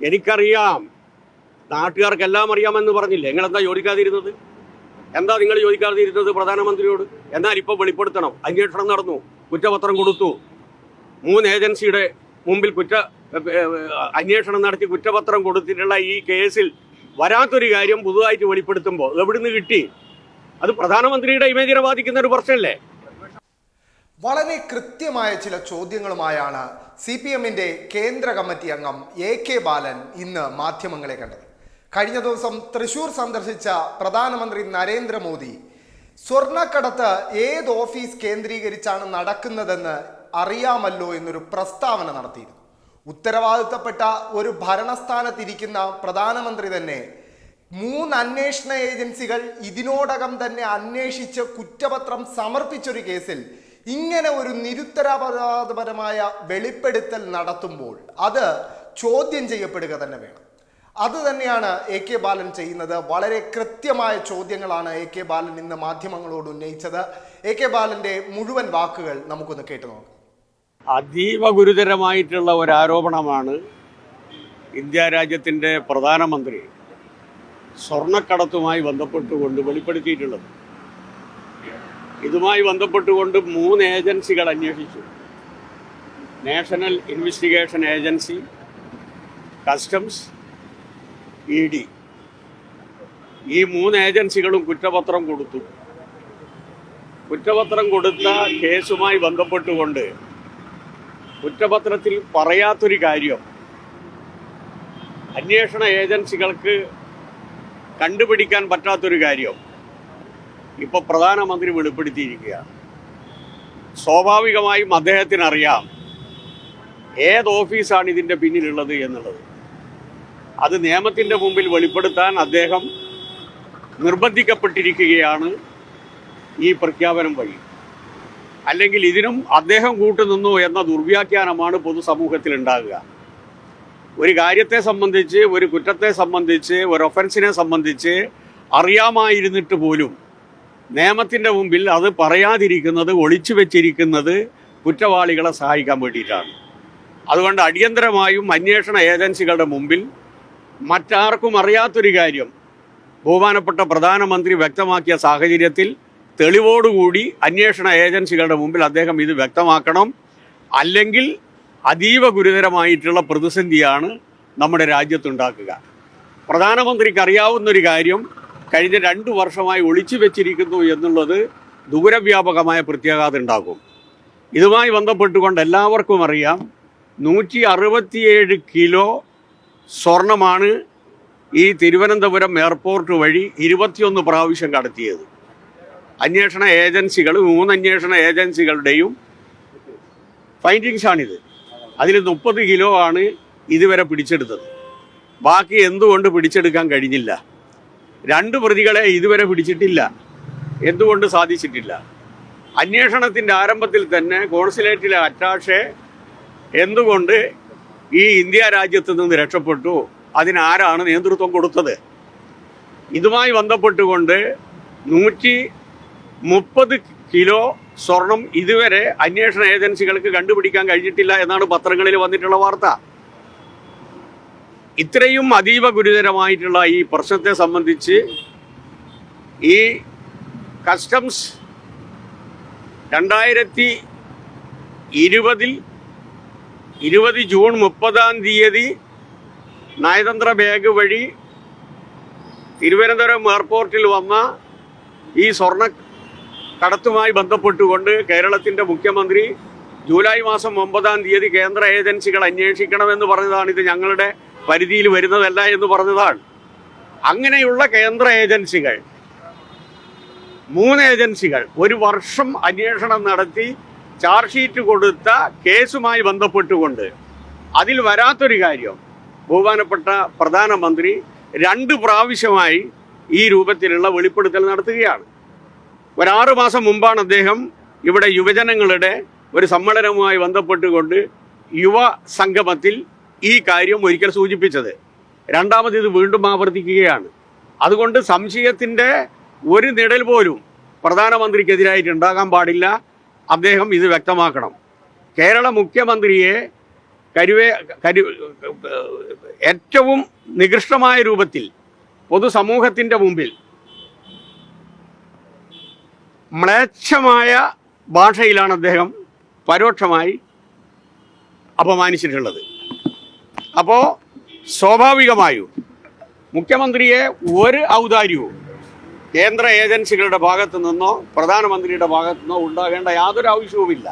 എനിക്കറിയാം. നാട്ടുകാർക്കെല്ലാം അറിയാമെന്ന് പറഞ്ഞില്ലേ? നിങ്ങൾ എന്താ ചോദിക്കാതിരുന്നത്? എന്താ നിങ്ങൾ ചോദിക്കാതിരുന്നത് പ്രധാനമന്ത്രിയോട്? എന്നാൽ ഇപ്പോൾ വെളിപ്പെടുത്തണം. അന്വേഷണം നടന്നു. കുറ്റപത്രം കൊടുത്തു. മൂന്ന് ഏജൻസിയുടെ മുമ്പിൽ കുറ്റ അന്വേഷണം നടത്തി കുറ്റപത്രം കൊടുത്തിട്ടുള്ള ഈ കേസിൽ വരാത്തൊരു കാര്യം പുതുതായിട്ട് വെളിപ്പെടുത്തുമ്പോൾ എവിടുന്ന് കിട്ടി? അത് പ്രധാനമന്ത്രിയുടെ ഇമേജിനെ ബാധിക്കുന്ന ഒരു പ്രശ്നമല്ലേ? വളരെ കൃത്യമായ ചില ചോദ്യങ്ങളുമായാണ് സി പി എമ്മിന്റെ കേന്ദ്ര കമ്മിറ്റി അംഗം എ കെ ബാലൻ ഇന്ന് മാധ്യമങ്ങളെ കണ്ടത്. കഴിഞ്ഞ ദിവസം തൃശൂർ സന്ദർശിച്ച പ്രധാനമന്ത്രി നരേന്ദ്രമോദി സ്വർണക്കടത്ത് ഏത് ഓഫീസ് കേന്ദ്രീകരിച്ചാണ് നടക്കുന്നതെന്ന് അറിയാമല്ലോ എന്നൊരു പ്രസ്താവന നടത്തിയിരുന്നു. ഉത്തരവാദിത്തപ്പെട്ട ഒരു ഭരണസ്ഥാനത്തിരിക്കുന്ന പ്രധാനമന്ത്രി തന്നെ മൂന്ന് അന്വേഷണ ഏജൻസികൾ ഇതിനോടകം തന്നെ അന്വേഷിച്ച് കുറ്റപത്രം സമർപ്പിച്ചൊരു കേസിൽ ഇങ്ങനെ ഒരു നിരുത്തരാപരാധപരമായ വെളിപ്പെടുത്തൽ നടത്തുമ്പോൾ അത് ചോദ്യം ചെയ്യപ്പെടുക തന്നെ വേണം. അത് തന്നെയാണ് എ കെ ബാലൻ ചെയ്യുന്നത്. വളരെ കൃത്യമായ ചോദ്യങ്ങളാണ് എ കെ ബാലൻ ഇന്ന് മാധ്യമങ്ങളോട് ഉന്നയിച്ചത്. എ കെ ബാലന്റെ മുഴുവൻ വാക്കുകൾ നമുക്കൊന്ന് കേട്ടു നോക്കാം. അതീവ ഗുരുതരമായിട്ടുള്ള ഒരു ആരോപണമാണ് ഇന്ത്യ രാജ്യത്തിന്റെ പ്രധാനമന്ത്രി സ്വർണക്കടത്തുമായി ബന്ധപ്പെട്ടുകൊണ്ട് വെളിപ്പെടുത്തിയിട്ടുള്ളത്. ഇതുമായി ബന്ധപ്പെട്ടുകൊണ്ട് മൂന്ന് ഏജൻസികൾ അന്വേഷിച്ചു. National investigation agency customs E D. ഈ മൂന്ന് ഏജൻസികളും കുറ്റപത്രം കൊടുത്തു. കുറ്റപത്രം കൊടുത്ത കേസുമായി ബന്ധപ്പെട്ടുകൊണ്ട് കുറ്റപത്രത്തിൽ പറയാത്തൊരു കാര്യം അന്വേഷണ ഏജൻസികൾക്ക് കണ്ടുപിടിക്കാൻ പറ്റാത്തൊരു കാര്യം. ഇപ്പൊ പ്രധാനമന്ത്രി വെളിപ്പെടുത്തിയിരിക്കുകയാണ്. സ്വാഭാവികമായും അദ്ദേഹത്തിന് അറിയാം ഏത് ഓഫീസാണ് ഇതിന്റെ പിന്നിലുള്ളത് എന്നുള്ളത്. അത് നിയമത്തിന്റെ മുമ്പിൽ വെളിപ്പെടുത്താൻ അദ്ദേഹം നിർബന്ധിക്കപ്പെട്ടിരിക്കുകയാണ് ഈ പ്രഖ്യാപനം വഴി. അല്ലെങ്കിൽ ഇതിനും അദ്ദേഹം കൂട്ടുനിന്നു എന്ന ദുർവ്യാഖ്യാനമാണ് പൊതുസമൂഹത്തിൽ ഉണ്ടാകുക ഒരു കാര്യത്തെ സംബന്ധിച്ച് ഒരു കുറ്റത്തെ സംബന്ധിച്ച് ഒരു ഒഫൻസിനെ സംബന്ധിച്ച് അറിയാമായിരുന്നിട്ട് പോലും നിയമത്തിന്റെ മുമ്പിൽ അത് പറയാതിരിക്കുന്നത് ഒളിച്ചു വെച്ചിരിക്കുന്നത് കുറ്റവാളികളെ സഹായിക്കാൻ വേണ്ടിയിട്ടാണ്. അതുകൊണ്ട് അടിയന്തരമായും അന്വേഷണ ഏജൻസികളുടെ മുമ്പിൽ മറ്റാർക്കും അറിയാത്തൊരു കാര്യം ബഹുമാനപ്പെട്ട പ്രധാനമന്ത്രി വ്യക്തമാക്കിയ സാഹചര്യത്തിൽ തെളിവോടുകൂടി അന്വേഷണ ഏജൻസികളുടെ മുമ്പിൽ അദ്ദേഹം ഇത് വ്യക്തമാക്കണം. അല്ലെങ്കിൽ അതീവ ഗുരുതരമായിട്ടുള്ള പ്രതിസന്ധിയാണ് നമ്മുടെ രാജ്യത്തുണ്ടാക്കുക. പ്രധാനമന്ത്രിക്ക് അറിയാവുന്നൊരു കാര്യം കഴിഞ്ഞ രണ്ട് വർഷമായി ഒളിച്ചു വെച്ചിരിക്കുന്നു എന്നുള്ളത് ദൂരവ്യാപകമായ പ്രത്യാഘാതം ഉണ്ടാക്കും ഇതുമായി ബന്ധപ്പെട്ടുകൊണ്ട് എല്ലാവർക്കും അറിയാം നൂറ്റി അറുപത്തിയേഴ് കിലോ സ്വർണമാണ് ഈ തിരുവനന്തപുരം എയർപോർട്ട് വഴി ഇരുപത്തിയൊന്ന് പ്രാവശ്യം കടത്തിയത്. അന്വേഷണ ഏജൻസികൾ മൂന്ന് അന്വേഷണ ഏജൻസികളുടെയും ഫൈൻഡിങ്സ് ആണിത് അതിൽ മുപ്പത് കിലോ ആണ് ഇതുവരെ പിടിച്ചെടുത്തത്. ബാക്കി എന്തുകൊണ്ട് പിടിച്ചെടുക്കാൻ കഴിഞ്ഞില്ല? രണ്ട് പ്രതികളെ ഇതുവരെ പിടിച്ചിട്ടില്ല. എന്തുകൊണ്ട് സാധിച്ചിട്ടില്ല? അന്വേഷണത്തിന്റെ ആരംഭത്തിൽ തന്നെ കോൺസുലേറ്റിലെ അറ്റാഷെ എന്തുകൊണ്ട് ഈ ഇന്ത്യ രാജ്യത്ത് നിന്ന് രക്ഷപ്പെട്ടു? അതിനാരാണ് നേതൃത്വം കൊടുത്തത്? ഇതുമായി ബന്ധപ്പെട്ടുകൊണ്ട് നൂറ്റി മുപ്പത് കിലോ സ്വർണം ഇതുവരെ അന്വേഷണ ഏജൻസികൾക്ക് കണ്ടുപിടിക്കാൻ കഴിഞ്ഞിട്ടില്ല എന്നാണ് പത്രങ്ങളിൽ വന്നിട്ടുള്ള വാർത്ത. ഇത്രയും അതീവ ഗുരുതരമായിട്ടുള്ള ഈ പ്രശ്നത്തെ സംബന്ധിച്ച് ഈ കസ്റ്റംസ് രണ്ടായിരത്തി ഇരുപതിൽ ഇരുപത് ജൂൺ മുപ്പതാം തീയതി നയതന്ത്ര ബാഗ് വഴി തിരുവനന്തപുരം എയർപോർട്ടിൽ വന്ന ഈ സ്വർണ കടത്തുമായി ബന്ധപ്പെട്ടുകൊണ്ട് കേരളത്തിന്റെ മുഖ്യമന്ത്രി ജൂലൈ മാസം ഒമ്പതാം തീയതി കേന്ദ്ര ഏജൻസികൾ അന്വേഷിക്കണമെന്ന് പറഞ്ഞതാണ് ഇത് ഞങ്ങളുടെ പരിധിയിൽ വരുന്നതല്ല എന്ന് പറഞ്ഞതാണ്. അങ്ങനെയുള്ള കേന്ദ്ര ഏജൻസികൾ മൂന്ന് ഏജൻസികൾ ഒരു വർഷം അന്വേഷണം നടത്തി ചാർജ് ഷീറ്റ് കൊടുത്ത കേസുമായി ബന്ധപ്പെട്ടുകൊണ്ട് അതിൽ വരാത്തൊരു കാര്യം ബഹുമാനപ്പെട്ട പ്രധാനമന്ത്രി രണ്ട് പ്രാവശ്യമായി ഈ രൂപത്തിലുള്ള വെളിപ്പെടുത്തൽ നടത്തുകയാണ്. ഒരാറ് മാസം മുമ്പാണ് അദ്ദേഹം ഇവിടെ യുവജനങ്ങളുടെ ഒരു സമ്മേളനവുമായി ബന്ധപ്പെട്ടുകൊണ്ട് യുവ സംഗമത്തിൽ ഈ കാര്യം ഒരിക്കൽ സൂചിപ്പിച്ചത്. രണ്ടാമത് ഇത് വീണ്ടും ആവർത്തിക്കുകയാണ്. അതുകൊണ്ട് സംശയത്തിന്റെ ഒരു നിഴൽ പോലും പ്രധാനമന്ത്രിക്കെതിരായിട്ട് ഉണ്ടാകാൻ പാടില്ല. അദ്ദേഹം ഇത് വ്യക്തമാക്കണം. കേരള മുഖ്യമന്ത്രിയെ കരുവേ കരു ഏറ്റവും നികൃഷ്ടമായ രൂപത്തിൽ പൊതുസമൂഹത്തിന്റെ മുമ്പിൽ മ്ലേച്ഛമായ ഭാഷയിലാണ് അദ്ദേഹം പരോക്ഷമായി അപമാനിച്ചിട്ടുള്ളത്. അപ്പോൾ സ്വാഭാവികമായും മുഖ്യമന്ത്രിയെ ഒരു ഔദാര്യവും കേന്ദ്ര ഏജൻസികളുടെ ഭാഗത്തു നിന്നോ പ്രധാനമന്ത്രിയുടെ ഭാഗത്തു നിന്നോ ഉണ്ടാകേണ്ട യാതൊരു ആവശ്യവുമില്ല.